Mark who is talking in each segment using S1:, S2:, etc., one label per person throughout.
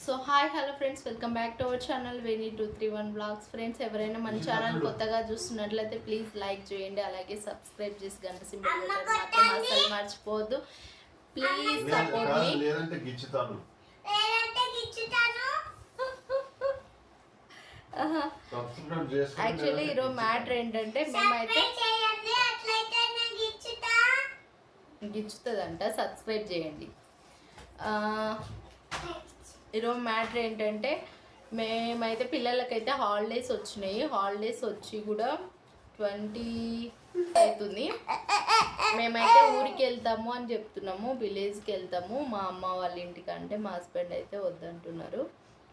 S1: So hi hello friends welcome back to our channel Veni two three one vlogs friends ఎవరైనా మన channel కొత్తగా చూస్తున్నట్లయితే please like చేయండి అలాగే సబ్స్క్రైబ్ చేసి గంట సింబల్ మాత్రం అసలు మర్చిపోవద్దు. ప్లీజ్ సపోర్ట్ మీ
S2: లేదంటే గిచ్చుతాను.
S3: లేదంటే గిచ్చుతాను.
S2: సబ్స్క్రైబ్ చేసుకోండి
S1: యాక్చువల్లీ ఈరోజు మ్యాటర్ ఏంటంటే మేమైతే
S3: సబ్స్క్రైబ్ చేయండి అట్లయితే నేను గిచ్చుతా.
S1: గిచ్చుతుందంట సబ్స్క్రైబ్ చేయండి. ఆ, ఈరోజు మ్యాటర్ ఏంటంటే మేమైతే పిల్లలకైతే హాలిడేస్ వచ్చినాయి. హాలిడేస్ వచ్చి కూడా ట్వంటీ అవుతుంది. మేమైతే ఊరికి వెళ్తాము అని చెప్తున్నాము. విలేజ్కి వెళ్తాము మా అమ్మ వాళ్ళ ఇంటికి అంటే మా హస్బెండ్ అయితే వద్దంటున్నారు.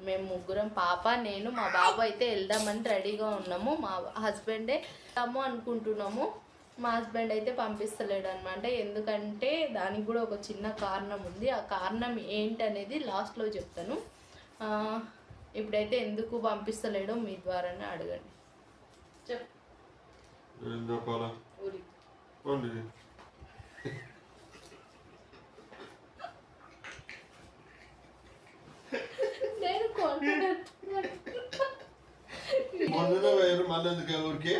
S1: మేము ముగ్గురం పాప నేను మా బాబు అయితే వెళ్దామని రెడీగా ఉన్నాము. మా హస్బెండే వెళ్తాము అనుకుంటున్నాము. మా హస్బెండ్ అయితే పంపిస్తలేడు అనమాట ఎందుకంటే దానికి కూడా ఒక చిన్న కారణం ఉంది. ఆ కారణం ఏంటనేది లాస్ట్లో చెప్తాను. ఇప్పుడైతే ఎందుకు పంపిస్తలేడో మీ ద్వారానే అడగండి. చెప్ నేను కాన్ఫిడెంట్
S2: మళ్ళీ ఊరికి?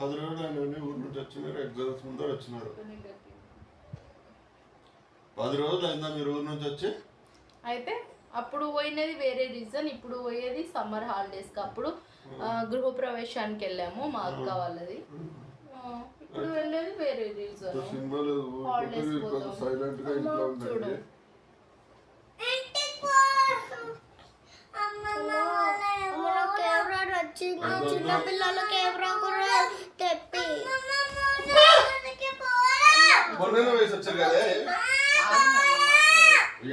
S2: పది రోజులు ఆయన ఉండి ఊరి నుంచి వచ్చినారు ఎగ్జామ్స్ ముందర వచ్చినారు. పది రోజులు అయిందా మీరు ఊరి నుంచి వచ్చి?
S1: అయితే అప్పుడు పోయినది వేరే రీజన్ ఇప్పుడు పోయేది సమ్మర్ హాలిడేస్కి అప్పుడు ఆ, గృహప్రవేశానికి వెళ్ళాము మా అక్క వాళ్ళది. ఇప్పుడు వెళ్ళేది వేరే రీజన్
S2: సినిమా లేదు
S1: Holidays
S2: ఊరికి
S1: పోతాం.
S2: సైలెంట్గా ఇంట్లో
S1: చూడు.
S2: ఉండండి
S3: ఇంటికి పో అమ్మమ్మ వాళ్ళ కెమెరా వచ్చింది చిన్న పిల్లలు కెమెరా కూడా తెప్పి
S2: మొన్ననే వేసి వచ్చారు కదా.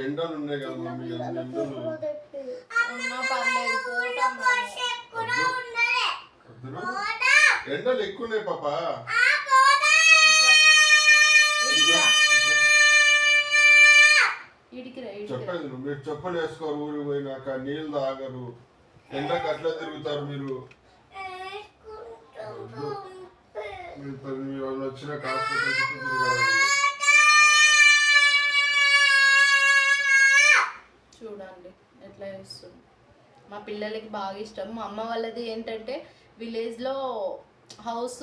S2: ఎండలు ఉన్నాయి కదా మమ్మీ ఎండలు? ఎండలు ఎక్కువ ఉన్నాయి పాప నువ్వు. మీరు చెప్పులు వేసుకోరు ఊరికి పోయినాక నీళ్ళు తాగరు. ఎండకు అట్లా తిరుగుతారు మీరు. మీరు వాళ్ళు వచ్చిన హాస్పిటల్ చుట్టూ
S1: చూడండి ఎట్లా చేస్తుంది. మా పిల్లలకి బాగా ఇష్టం. మా అమ్మ వాళ్ళది ఏంటంటే విలేజ్లో హౌస్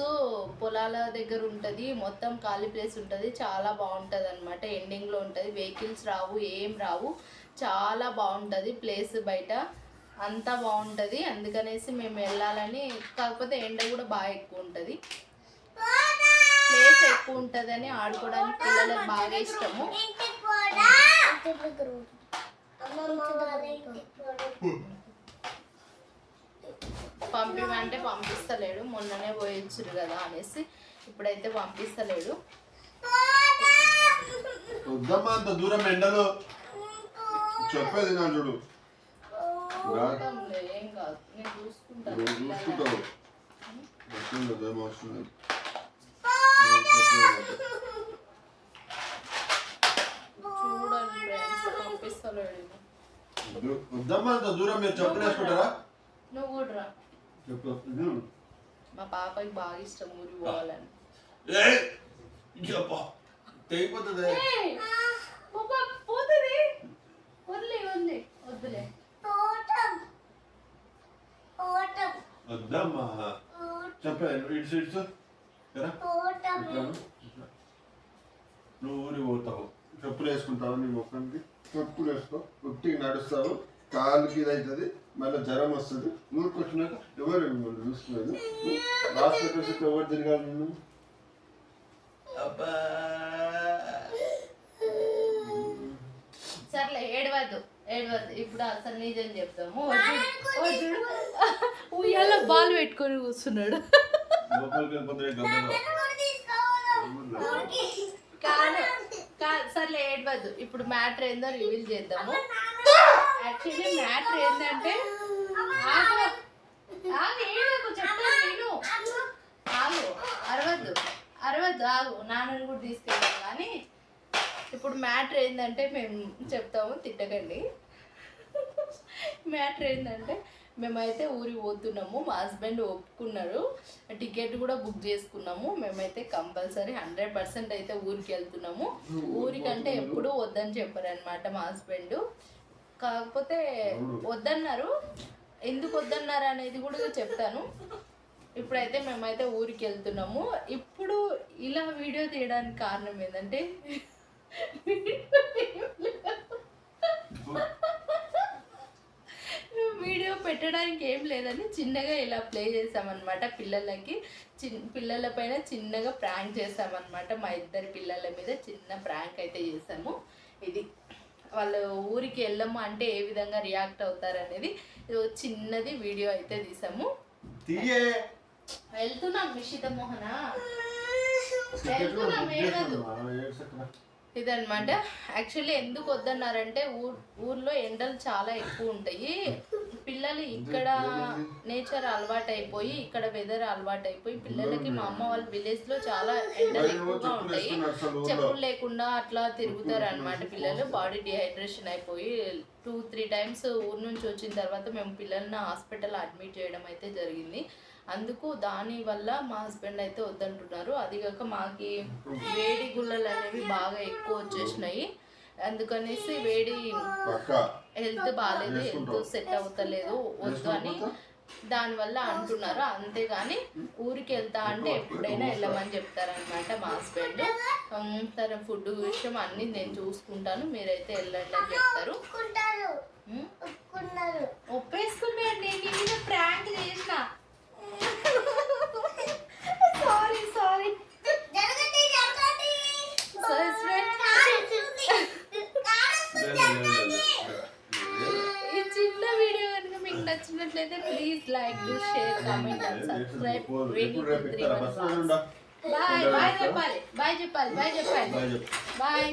S1: పొలాల దగ్గర ఉంటుంది మొత్తం ఖాళీ ప్లేస్ ఉంటుంది చాలా బాగుంటుంది అనమాట ఎండింగ్లో ఉంటుంది. వెహికల్స్ రావు ఏం రావు. చాలా బాగుంటుంది ప్లేస్ బయట. అంతా బాగుంటుంది. అందుకనేసి మేము వెళ్ళాలని కాకపోతే ఎండ కూడా బాగా ఎక్కువ ఉంటుంది. ఎక్కువ ఉంటుందని ఆడుకోవడానికి పిల్లలకు బాగా ఇష్టము. పంపిమంటే పంపిస్తలేడు మొన్ననే పోయించురు కదా అనేసి ఇప్పుడైతే పంపిస్తలేడు.
S2: వద్దమ్మా అంత దూరం ఎండలు. చెప్పేది నా చూడు. చూసుకుంటావు వస్తుంది అదేం అవసరం లేదు.
S1: చూడండి ఫ్రెండ్స్ పంపిస్తలేడు
S2: వద్దు. వద్దమ్మా అంత దూరం మీరు చెప్పులు వేసుకుంటారా?
S1: నువ్వు కూడా రా.
S2: చెప్పు ఇది.
S1: మా పాపకి బాగా ఇష్టం ఊరి పోవాలని.
S2: తెగిపోతుంది.
S1: పోతుంది. వదిలే వదిలే వద్దులే.
S2: వద్దమ్మా. చెప్పే ఇటు ఇటు. నువ్వు ఊరి పోతావు. చెప్పులు వేసుకుంటావు నీ ముఖానికి. చెప్పులు వేసుకో. ఉట్టికి నడుస్తావు. కాలుకి ఇది అవుతుంది. మళ్ళీ జ్వరం వస్తుంది. ఊరికి వచ్చినాక ఎవరు మిమ్మల్ని చూసుకునేది హాస్పిటల్ చుట్టూ ఎవరు తిరగాలి నిన్ను? అబ్బా.
S1: సర్లే ఏడవద్దు. ఏడవద్దు. ఇప్పుడు అసలు నిజం చెప్తాము ఉయ్యాల బాల్ పెట్టుకొని కూర్చున్నాడు.
S2: లోపలికి వెళ్ళిపోతే గబ్బగా
S1: కాదు కాదు సార్లు ఏడవద్దు. ఇప్పుడు మ్యాటర్ ఏందో రివీల్ చేద్దాము. యాక్చువల్లీ మ్యాటర్ ఏంటంటే ఆగు ఆగు చెప్తాను నేను ఆగు అరవద్దు అరవద్దు ఆగు. నాన్నని కూడా తీసుకెళ్తాం కానీ ఇప్పుడు మ్యాటర్ ఏంటంటే మేము చెప్తాము తిట్టకండి. మ్యాటర్ ఏంటంటే మేమైతే ఊరికి పోతున్నాము. మా హస్బెండ్ ఒప్పుకున్నారు. టికెట్ కూడా బుక్ చేసుకున్నాము. మేమైతే కంపల్సరీ హండ్రెడ్ పర్సెంట్ అయితే ఊరికి వెళ్తున్నాము. ఊరికంటే ఎప్పుడూ వద్దని చెప్పారు అనమాట మా హస్బెండ్. కాకపోతే వద్దన్నారు. ఎందుకు వద్దన్నారు అనేది కూడా చెప్తాను. ఇప్పుడైతే మేమైతే ఊరికి వెళ్తున్నాము. ఇప్పుడు ఇలా వీడియో తీయడానికి కారణం ఏంటంటే వీడియో పెట్టడానికి ఏం లేదని చిన్నగా ఇలా ప్లే చేసామన్నమాట పిల్లలకి. చిన్ పిల్లల పైన చిన్నగా ప్రాంక్ చేసామన్నమాట. మా ఇద్దరి పిల్లల మీద చిన్న ప్రాంక్ అయితే చేసాము. ఇది వాళ్ళు ఊరికి వెళ్ళము అంటే ఏ విధంగా రియాక్ట్ అవుతారు అనేది చిన్నది వీడియో అయితే తీసాము. వెళ్తున్నాం మిషిత మోహన? ఇదన్నమాట. యాక్చువల్లీ ఎందుకు వద్దన్నారంటే ఊర్ ఊర్లో ఎండలు చాలా ఎక్కువ ఉంటాయి. పిల్లలు ఇక్కడ నేచర్ అలవాటు అయిపోయి ఇక్కడ వెదర్ అలవాటు అయిపోయి పిల్లలకి మా అమ్మ వాళ్ళ విలేజ్లో చాలా ఎండలు ఎక్కువగా ఉంటాయి. చెప్పులు లేకుండా అట్లా తిరుగుతారు అనమాట పిల్లలు. బాడీ డిహైడ్రేషన్ అయిపోయి టూ త్రీ టైమ్స్ ఊరు నుంచి వచ్చిన తర్వాత మేము పిల్లల్ని హాస్పిటల్ అడ్మిట్ చేయడం అయితే జరిగింది. అందుకు దాని వల్ల మా హస్బెండ్ అయితే వద్దంటున్నారు. అది కాక మాకి వేడి గుల్లలు అనేవి బాగా ఎక్కువ వచ్చేసినాయి. అందుకనేసి వేడి హెల్త్ బాగాలేదు హెల్త్ సెట్ అవుతలేదు వద్దు అని దానివల్ల అంటున్నారు. అంతేగాని ఊరికి వెళ్తా అంటే ఎప్పుడైనా వెళ్ళమని చెప్తారనమాట మా హస్బెండ్. తన ఫుడ్ విషయం అన్ని నేను చూసుకుంటాను. మీరైతే వెళ్ళండి అని చెప్తారు. నచ్చినట్లయితే please like do share comment and subscribe
S2: ఎప్పుడు రేపు ఇస్తారా బస్ ఉండా
S1: బాయ్ బాయ్ చెప్పాలి బాయ్ చెప్పాలి బాయ్ చెప్పాలి
S2: బాయ్ చెప్పు
S1: బాయ్